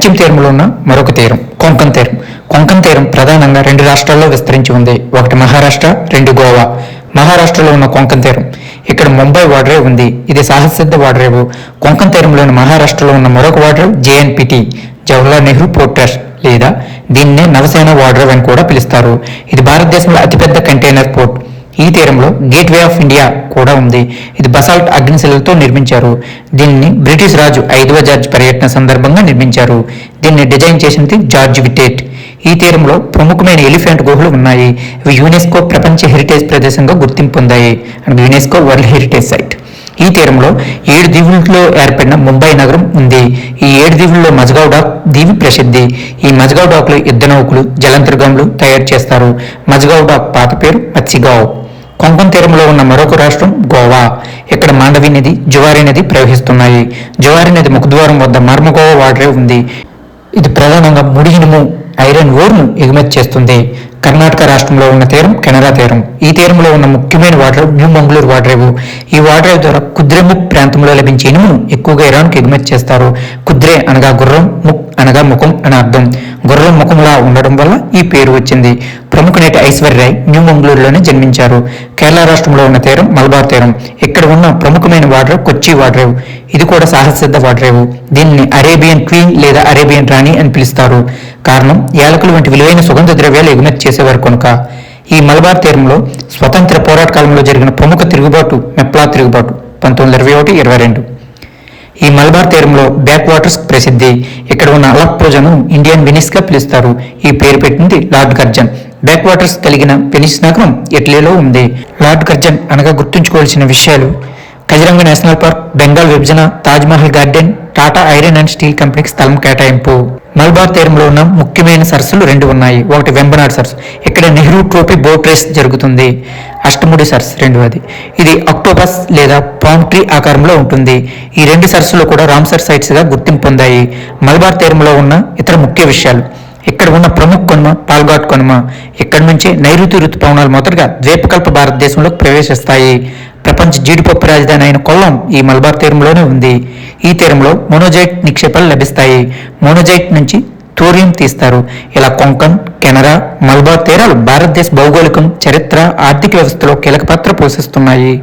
పశ్చిమ తీరంలో ఉన్న మరొక తీరం కొంకన్ తీరం. కొంకన్ తీరం ప్రధానంగా రెండు రాష్ట్రాల్లో విస్తరించి ఉంది. ఒకటి మహారాష్ట్ర రెండు గోవా. మహారాష్ట్రలో ఉన్న కొంకన్ తీరం ఇక్కడ ముంబై వాడరేవు ఉంది. ఇది సాహసిద్ధ వాడరేవు. కొంకన్ తీరంలోని మహారాష్ట్రలో ఉన్న మరొక Vadarevu JNPT Jawaharlal Nehru port trust లేదా దీన్నే నవసేన వాడరేవ్ అని కూడా పిలుస్తారు. ఇది భారతదేశంలో అతిపెద్ద కంటైనర్ పోర్ట్. ఈ తీరంలో గేట్వే ఆఫ్ ఇండియా కూడా ఉంది. ఇది బసాల్ట్ అగ్నిశిలతో నిర్మించారు. దీన్ని బ్రిటిష్ రాజు ఐదవ జార్జ్ పర్యటన సందర్భంగా నిర్మించారు. దీన్ని డిజైన్ చేసినది జార్జ్ విటేట్. ఈ తీరంలో ప్రముఖమైన ఎలిఫెంట్ గుహలు ఉన్నాయి. ఇవి యునెస్కో ప్రపంచ హెరిటేజ్ ప్రదేశంగా గుర్తింపు పొందాయి. And UNESCO world heritage site. ఈ తీరంలో ఏడు దీవుల్లో ఏర్పడిన ముంబై నగరం ఉంది. ఈ ఏడు దీవుల్లో మజగావ్ డాక్ దీవి ప్రసిద్ధి. ఈ మజగావ్ డాక్లో యుద్ధ నౌకలు జలంతర్గములు తయారు చేస్తారు. మజగావ్ డాక్ పాత పేరు మత్సిగావ్ కొంకం తీరంలో ఉన్న మరొక రాష్ట్రం గోవా. ఇక్కడ మాండవి నది జువారి నది ప్రవహిస్తున్నాయి. జువారి నది ముఖద్వారం వద్ద మర్మగోవా వాటరే ఉంది. ఇది ప్రధానంగా ముడి ఇనుము ఐరన్ ఓర్ను ఎగుమతి చేస్తుంది. కర్ణాటక రాష్ట్రంలో ఉన్న తీరం కెనరా తీరం. ఈ తీరంలో ఉన్న ముఖ్యమైన వాటర్ న్యూ మంగళూరు వాటరేవు. ఈ వాటరేవు ద్వారా కుద్రెముఖ్ ప్రాంతంలో లభించే ఇనుమును ఎక్కువగా ఇరాన్కు ఎగుమతి చేస్తారు. కుద్రే అనగా గుర్రం ముక్ అనగా ముఖం అని అర్థం. గుర్రం ముఖంలా ఉండడం వల్ల ఈ పేరు వచ్చింది. ప్రముఖ నటి ఐశ్వర్యరాయ్ న్యూ మంగళూరులోనే జన్మించారు. కేరళ రాష్ట్రంలో ఉన్న తీరం మలబార్ తీరం. ఇక్కడ ఉన్న ప్రముఖమైన వాటర్ కొచ్చి వాటరేవు ఇది కూడా సాహసిద్ధ వాటరేవు దీన్ని అరేబియన్ క్వీన్ లేదా అరేబియన్ రాణి అని పిలుస్తారు. కారణం యాలకులు వంటి విలువైన సుగంధ ద్రవ్యాలు ఎగుమతి చేసేవారు కనుక. ఈ మలబార్ తీరంలో స్వతంత్ర పోరాట కాలంలో జరిగిన ప్రముఖ తిరుగుబాటు మెప్లా తిరుగుబాటు. పంతొమ్మిది వందల ఇరవై ఒకటి ఇరవై రెండు. ఈ మలబార్ తీరంలో బ్యాక్ వాటర్స్ ప్రసిద్ధి. ఇక్కడ ఉన్న అలక్ప్రోజను ఇండియన్ వెనిస్గా పిలుస్తారు. ఈ పేరు పెట్టింది లార్డ్ గర్జన్. బ్యాక్ వాటర్స్ కలిగిన వెనిస్ నగరం ఇటలీలో ఉంది? లార్డ్ గర్జన్ అనగా గుర్తుంచుకోవాల్సిన విషయాలు కజిరంగ నేషనల్ పార్క్ బెంగాల్ విభజన Taj Mahal garden Tata iron and steel కంపెనీకి స్థలం కేటాయింపు. మల్బార్ తీరంలో ఉన్న ముఖ్యమైన సరస్సులు రెండు ఉన్నాయి. ఒకటి వెంబనాడ్ సరస్సు. ఇక్కడ నెహ్రూ ట్రోఫీ బోట్ రేస్ జరుగుతుంది. అష్టముడి సరస్సు రెండవది. ఇది అక్టోబస్ లేదా పామ్ ట్రీ ఆకారంలో ఉంటుంది. ఈ రెండు సరస్సులు కూడా రామ్సర్ సైట్స్గా గుర్తింపు పొందాయి. మల్బార్ తీరంలో ఉన్న ఇతర ముఖ్య విషయాలు. ఇక్కడ ఉన్న ప్రముఖ కొనుమ పాల్గాట్ కొనుమ ఇక్కడ నుంచి నైరుతి ఋతుపవనాలు మొదటగా ద్వీపకల్ప భారతదేశంలోకి ప్రవేశిస్తాయి. ప్రపంచ జీడిపప్పు రాజధాని అయిన కొల్లం ఈ మలబార్ తీరంలోనే ఉంది. ఈ తీరంలో మోనోజైట్ నిక్షేపాలు లభిస్తాయి. మోనోజైట్ నుంచి తూర్యం తీస్తారు. ఇలా కొంకన్ కెనరా మల్బార్ తీరాలు భారతదేశ భౌగోళికం చరిత్ర ఆర్థిక వ్యవస్థలో కీలక పాత్ర పోషిస్తున్నాయి.